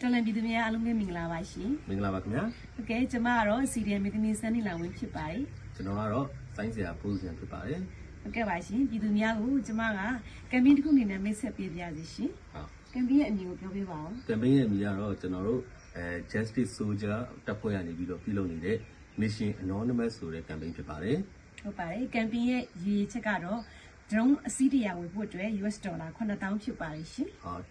တော်လန်ပြည်သူများအားလုံးပဲမင်္ဂလာပါရှင်မင်္ဂလာပါခင်ဗျာ။ဟုတ်ကဲ့ကျမကတော့စီရီယယ်မီသမီစန်းနေလာဝင်ဖြစ်ပါတယ်ကျွန်တော်ကတော့စိုင်းစရာဖိုးစံဖြစ်ပါတယ်။ဟုတ်ကဲ့ပါရှင်ပြည်သူများကိုကျမကကမ်ပိန်းတစ်ခုအနေနဲ့မိတ်ဆက်ပေးပြရစီရှင်ဟုတ်။ကမ်ပိန်းရဲ့အမည်ကိုပြောပြပါဦးကမ်ပိန်းရဲ့အမည်ကတော့ကျွန်တော်တို့အဲ Justice Soldier တပ်ဖွဲ့ရနေပြီးတော့ပြုလုပ်နေတဲ့ Mission Anonymous ဆိုတဲ့ campaign ဖြစ်ပါတယ်။ဟုတ်ပါတယ်။ကမ်ပိန်းရဲ့ရည်ရွယ်ချက်ကတော့ drone အစီးတရာဝယ်ဖို့အတွက် US ဒေါ်လာ9000ဖြစ်ပါတယ်ရှင်ဟုတ်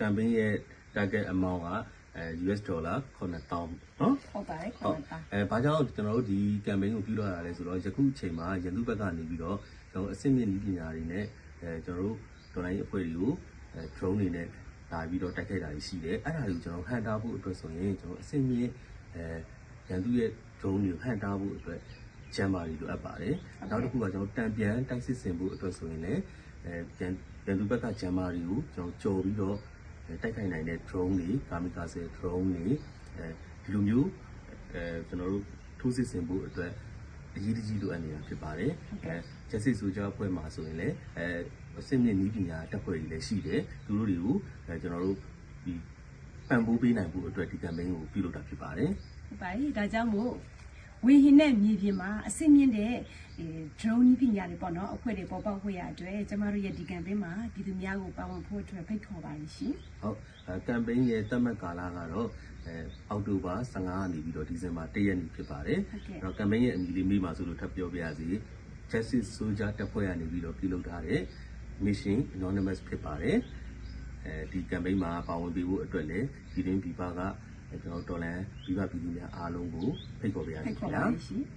campaign ရဲ့ target amount ကအဲ US ဒေါ်လာ9000နော်။ဟုတ်ပါတယ်ဟုတ်9000အဲဘာကြောင့်ကျွန်တော်တို့ဒီ campaign ကိုပြုလုပ်ရတာလဲဆိုတော့ယခုအချိန်မှာရန်သူဘက်ကနေပြီးတော့ကျွန်တော်အစစ်မြင့်နည်းပညာတွေနဲ့အဲကျွန်တော်တို့ဒေါ်လာရေးအဖွဲ့တွေကိုအဲ drone တွေနဲ့လာပြီးတော့တိုက်ခိုက်တာရှိတယ်အဲ့ဒါတွေကိုကျွန်တော်ဟန်တာဖို့အတွက်ဆိုရင်ကျွန်တော်အစစ်မြင့်အဲရန်သူရဲ့ drone တွေကိုဟန်တာဖို့အတွက်ဂျမ်မာတွေလိုအပ်ပါတယ်နောက်တစ်ခုကကျွန်တော်တံပြန်တိုက်စစ်ဆင်ဖို့အတွက်ဆိုရင်လည်းအဲရန်ရန်သူဘက်ကဂျမ်မာတွေကိုကျွန်တော်ကြော်ပြီးတော့အဲ တိုက်ခိုက်နိုင်တဲ့ drone တွေကာမီကာဆယ် drone တွေအဲဒီလိုမျိုးအဲကျွန်တော်တို့ထိုးစစ်ဆင်ဖို့အတွက်အရေးတကြီးလိုအပ်နေတာဖြစ်ပါတယ်။အဲချက်စစ်ဆိုကြအဖွဲ့မှာဆိုရင်လည်းအဲအစစ်မြင့်နည်းပညာတပ်ဖွဲ့တွေလည်းရှိတယ်။သူတို့တွေကိုအဲကျွန်တော်တို့ဒီပံ့ပိုးပေးနိုင်ဖို့အတွက်ဒီ campaign ကိုပြုလုပ်တာဖြစ်ပါတယ်။ဟုတ်ပါတယ်။ဒါကြောင့်မို့ ဝေဟင်နဲ့မြေပြင်မှာအစစ်မြင့်တဲ့အဲ drone နည်းပညာတွေပေါ့နော်အဖွဲ့တွေပေါ်ပေါက်ခွင့်ရအတွက်ကျမတို့ရဲ့ဒီ campaign မှာပြည်သူများကိုပါဝင်ဖို့အတွက်ဖိတ်ခေါ်ပါတယ်ရှင်။။ဟုတ်အဲ campaign ရဲ့သတ်မှတ်ကာလကတော့အဲအောက်တိုဘာ15ကနေပြီးတော့ဒီဇင်ဘာ1ရက်နေ့ဖြစ်ပါတယ်ဟုတ်ကဲ့။အဲ့တော့ campaign ရဲ့အမည်လေးမေးပါဆိုလို့ထပ်ပြောပြရစီ။ Justice Soldier တပ်ဖွဲ့ကနေပြီးတော့ပြုလုပ်ထားတဲ့ Mission Anonymous ဖြစ်ပါတယ်။အဲဒီ campaign မှာပါဝင်ပေးဖို့အတွက်လည်းဒီတွင်ဒီပါကအဲ ကျွန်တော်တော်လန်ဒီပါပြည်သူများအားလုံးကိုဖိတ်ခေါ်ပါရစေဖိတ်ခင်ခေါ်ဗျာပါမယ်ရှင်။